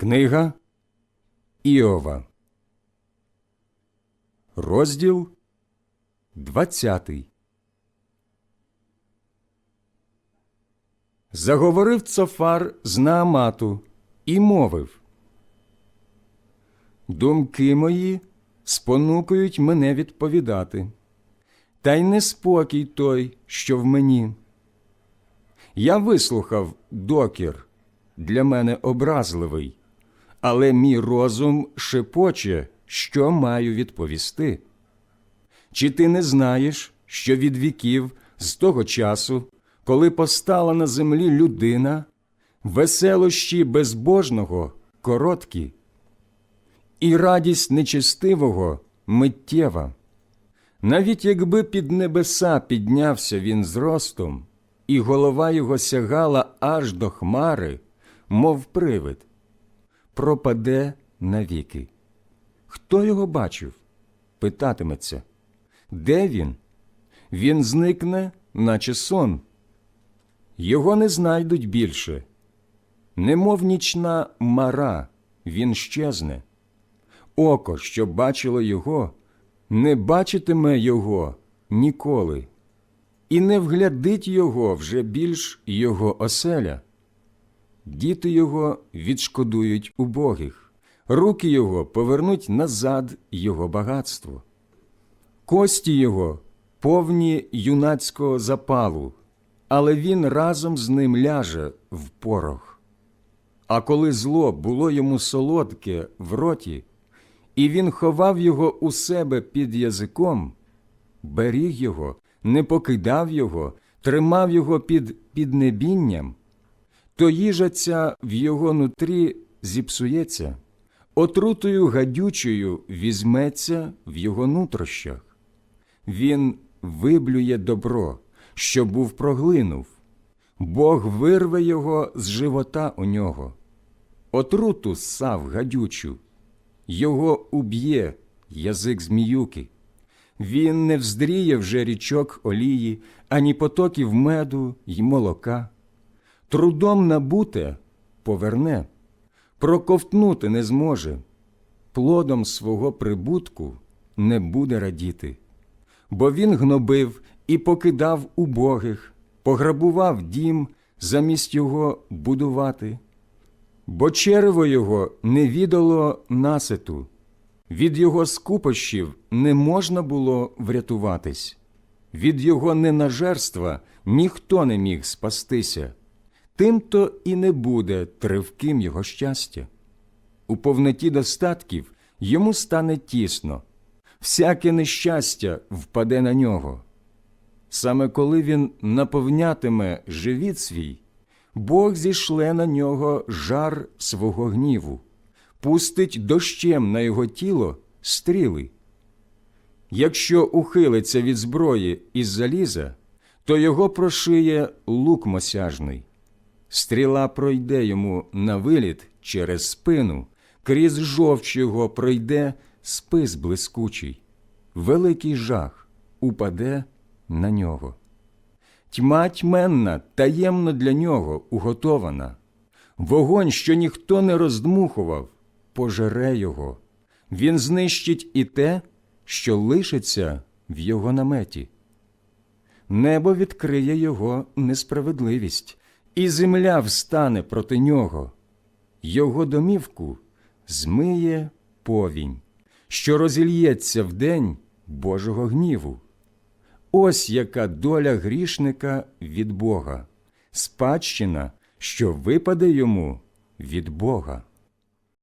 Книга Іова, розділ 20 Заговорив Цофар з Наамату і мовив Думки мої спонукують мене відповідати, та й неспокій той, що в мені. Я вислухав докір, для мене образливий, але мій розум шепоче, що маю відповісти. Чи ти не знаєш, що від віків з того часу, коли постала на землі людина, веселощі безбожного короткі, і радість нечестивого миттєва? Навіть якби під небеса піднявся він зростом, і голова його сягала аж до хмари, мов привид, пропаде навіки. Хто його бачив? Питатиметься. Де він? Він зникне, наче сон. Його не знайдуть більше. Немов нічна мара, він щезне. Око, що бачило його, не бачитиме його ніколи, і не вглядить його вже більш його оселя. Діти його відшкодують убогих, руки його повернуть назад його багатство. Кості його повні юнацького запалу, але він разом з ним ляже в порох. А коли зло було йому солодке в роті, і він ховав його у себе під язиком, беріг його, не покидав його, тримав його під піднебінням, то їжа ця в його нутрі зіпсується, отрутою гадючою візьметься в його нутрощах. Він виблює добро, що був проглинув, Бог вирве його з живота у нього, отруту ссав гадючу, його уб'є язик зміюки. Він не вздріє вже річок олії, ані потоків меду й молока. Трудом набуте поверне, проковтнути не зможе, плодом свого прибутку не буде радіти. Бо він гнобив і покидав убогих, пограбував дім, замість його будувати. Бо черево його не відало наситу, від його скупощів не можна було врятуватись, від його ненажерства ніхто не міг спастися, тим-то і не буде тривким його щастя. У повноті достатків йому стане тісно, всяке нещастя впаде на нього. Саме коли він наповнятиме живіт свій, Бог зішле на нього жар свого гніву, пустить дощем на його тіло стріли. Якщо ухилиться від зброї із заліза, то його прошиє лук мосяжний. Стріла пройде йому на виліт через спину, крізь жовч його пройде спис блискучий, великий жах упаде на нього. Тьма тьменна таємно для нього уготована, вогонь, що ніхто не роздмухував, пожере його, він знищить і те, що лишиться в його наметі. Небо відкриє його несправедливість, і земля встане проти нього, його домівку змиє повінь, що розільється в день Божого гніву. Ось яка доля грішника від Бога, спадщина, що випаде йому від Бога.